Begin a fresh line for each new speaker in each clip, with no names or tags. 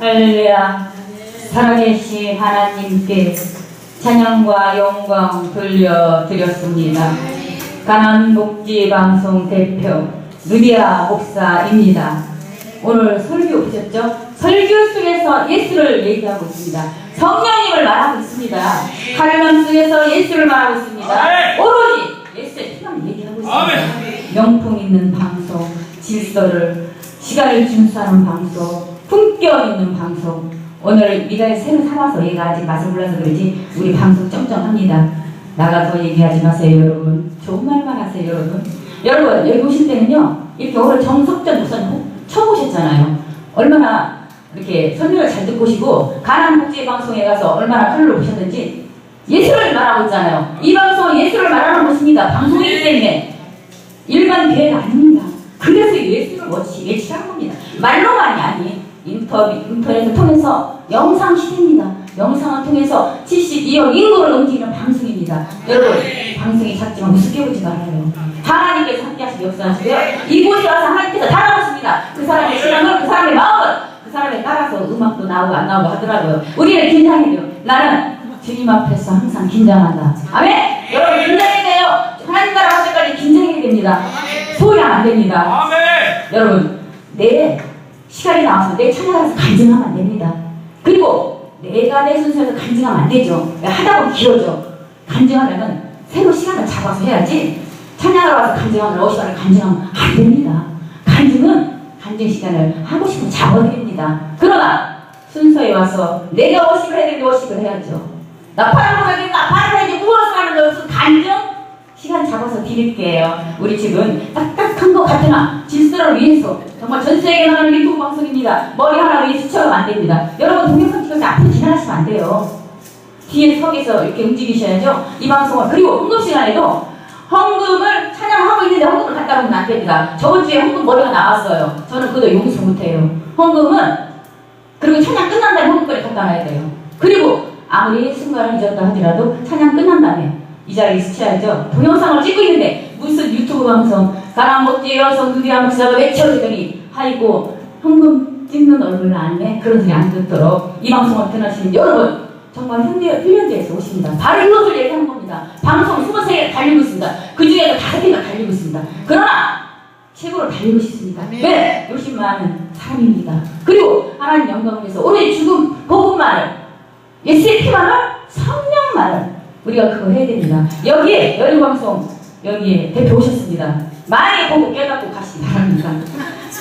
할렐루야 살아계신 하나님께 찬양과 영광 돌려드렸습니다. 가난 목지 방송 대표 누디아 목사입니다. 오늘 설교 보셨죠? 설교 속에서 예수를 얘기하고 있습니다. 성령님을 말하고 있습니다. 칼럼 속에서 예수를 말하고 있습니다.
아멘.
오로지 예수의 피만 얘기하고 있습니다.
아멘.
명품 있는 방송, 질서를 시간을 준수하는 방송, 품격 있는 방송. 오늘 미라에 새로 삼아서 얘가 아직 맛을 몰라서 그러지 우리 방송 쩡쩡합니다. 나가서 얘기하지 마세요 여러분. 좋은 말만 하세요 여러분. 여러분 여기 오실 때는요 이렇게 오늘 정석전 목사님 처음 오셨잖아요. 얼마나 이렇게 설명을 잘 듣고 오시고 가난 복지 방송에 가서 얼마나 큰일을 보셨는지 예수를 말하고 있잖아요. 이 방송은 예수를 말하는 곳입니다. 방송이기 때문에 일반 교회가 아닙니다. 그래서 워치 외치라는 겁니다. 말로만이 아니 인터뷰 인터넷을 통해서 영상 시대입니다. 영상을 통해서 72억 인구를 움직이는 방송입니다. 여러분 방송이 작지만 무섭게 보지 말아요. 하나님께서 함께하시고 역사하시고요. 이곳에 와서 하나님께서 달아오십니다. 그 사람의 신앙을 그 사람의 마음을 그 사람에 따라서 음악도 나오고 안 나오고 하더라고요. 우리는 긴장해야 돼요. 나는 주님 앞에서 항상 긴장한다. 아멘. 여러분 긴장해야 돼요. 하나님 나라 갈 때까지 긴장해야 됩니다. 소홀하면 안 됩니다.
아멘.
여러분, 내 시간이 나와서 내 찬양에서 간증하면 안 됩니다. 그리고 내가 내 순서에서 간증하면 안 되죠. 하다 보면 길어져. 간증하려면 새로 시간을 잡아서 해야지 찬양을 와서 간증하면 50시간을 간증하면 안 됩니다. 간증은 간증 시간을 하고 싶으면 잡아드립니다. 그러나 순서에 와서 내가 50을 해야 되는데 50을 해야죠. 나 파란 거나 파란 해야지, 무엇을 하는 것은 간증? 시간 잡아서 드릴게요. 우리 집은 딱딱한 것 같으나 질서를 위해서 정말 전 세계에 나가는 유튜브 방송입니다. 머리 하나 위에 수척하면 안 됩니다. 여러분 동영상 찍어서 앞으로 지나가시면 안 돼요. 뒤에 석에서 이렇게 움직이셔야죠. 이 방송을 그리고 헌금 시간에도 헌금을 찬양하고 있는데 헌금을 갖다 놓으면 안 됩니다. 저번 주에 헌금 머리가 나왔어요. 저는 그거 용서 못해요. 헌금은 그리고 찬양 끝난 다음에 헌금을 갖다 놔야 돼요. 그리고 아무리 순간을 잊었다 하더라도 찬양 끝난 다음에 이 자리에 스쳐야죠. 동영상을 찍고 있는데 무슨 유튜브 방송 가랑목지 여성 누리한 목사가 외쳐대더니 아이고 헌금 찍는 얼굴 안내 그런 소리 안 듣도록 이 방송을 들으시는 여러분 정말 훈련, 훈련대에서 오십니다. 바로 이것을 얘기하는 겁니다. 방송 23개가 달리고 있습니다. 그 중에서 5개가 달리고 있습니다. 그러나 최고로 달리고 싶습니다. 왜? 욕심 많은 사람입니다. 그리고 하나님 영광을 위해서 오늘 죽음 복음만을 예수의 피만을 성령만을 우리가 그거 해야 됩니다. 여기에 열방송 여기에 대표 오셨습니다. 많이 보고 깨닫고.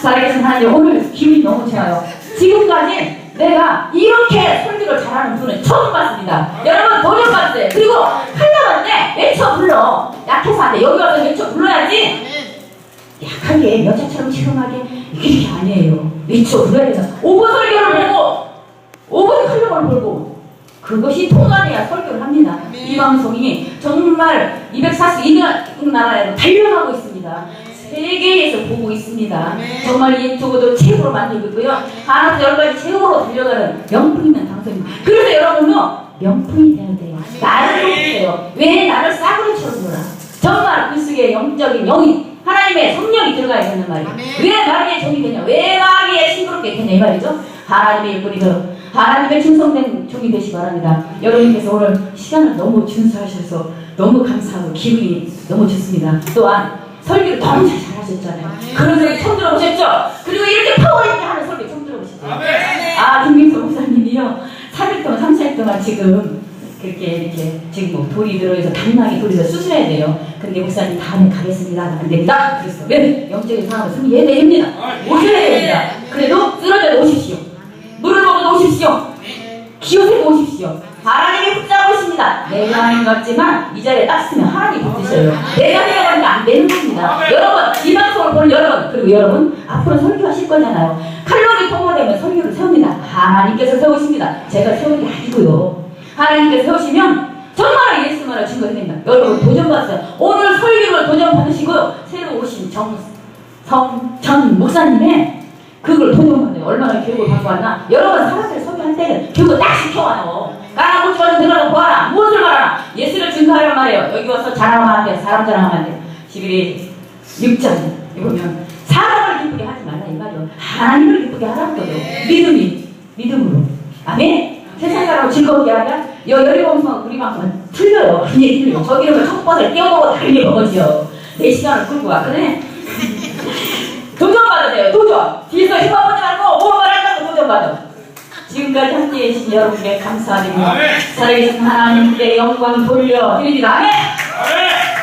살아계신 하나님 오늘 기분이 너무 좋아요. 지금까지 내가 이렇게 설교를 잘하는 분은 처음 봤습니다. 여러분 도전받으세요. 그리고 칼라한테 외쳐 불러. 약해서 안 돼. 여기 와서 외쳐 불러야지. 약하게 여자처럼 시험하게 이게 아니에요. 외쳐 불러야 돼요. 5분 설교를 보고 5분 칼럼을 보고 그것이 통과돼야 설교를 합니다. 이 방송이 정말 242년 나라에도 달려가고 있습니다. 세계에서 보고 있습니다. 정말 이 유튜브도 최고로 만들고 있고요. 하나도 여러 가지 최고로 달려가는 명품 있는 방송입니다. 그래서 여러분은 명품이 돼야 돼요. 나를 못해요. 왜 나를 싸구려처럼 놀아? 정말 그 속에 영적인 영이 하나님의 성령이 들어가야 되는 말이에요. 왜 마귀의 종이 되냐? 왜 마귀의 싱그럽게 되냐 이 말이죠. 하나님의 일꾼이서 하나님의 충성된 종이 되시 기 바랍니다. 여러분께서 오늘 시간을 너무 준수하셔서 너무 감사하고 기분이 너무 좋습니다. 또한 설교를 너무 잘 잘하셨잖아요. 그런 소리 처음 들어보셨죠? 그리고 이렇게 파워 있게 하는 설교 처음 들어보셨죠?
아멘.
아, 김민수 목사님이요. 3일 동안, 3, 4일 동안 지금 그렇게 이렇게 지금 뭐 돌이 들어서 당나귀 돌이 들어 수술해야 돼요. 근데 목사님 다음에 가겠습니다. 안 됩니다. 그랬어. 왜? 영적인 상황을 승리해야 됩니다. 오셔야 됩니다. 그래도 쓰러져 오십시오. 물을 먹어 오십시오. 기어세고 오십시오. 하나님이 붙잡고 있습니다. 내가 하는 것 같지만 이 자리에 딱 쓰면 하나님이 붙으셔요. 내가 해야 되는 겁니다. 여러분, 이 방송을 보는 여러분, 그리고 여러분, 앞으로 설교하실 거잖아요. 칼럼이 통과되면 설교를 세웁니다. 하나님께서 세우십니다. 제가 세우는 게 아니고요. 하나님께서 세우시면 정말 예수만을 증거해야 됩니다. 여러분, 도전 받으세요. 오늘 설교를 도전 받으시고요. 새로 오신 정, 성, 전 목사님의 그걸 도전 받아요. 얼마나 교육을 받고 왔나? 여러분, 사람들 설교할 때는 교육을 딱 시켜와요. 못 집어서 들어가 보아라. 무엇을 말하나? 예수를 증거하란 말이에요. 여기 와서 자랑하면 안 돼요. 사람 자랑하면 안 돼요. 11일 6장 보면 사람을 기쁘게 하지 말라 이 말이요. 하나님을 기쁘게 하라는 거예요. 믿음이 믿음으로. 아멘. 세상 사람 즐겁게 하면 여 열리범성 우리만큼은 틀려요. 완전히 틀려. 저기는 첫 번을 띄워보고 달리는 거죠. 내 시간을 끌고 와. 그래? 도전 받으세요. 도전. 뒤에서 힘만 보지 말고 오만 한다고 도전 받아. 지금까지 함께해 주신 여러분께 감사드립니다. 살아계신 하나님께 영광 돌려 드립니다. 아멘.
아멘.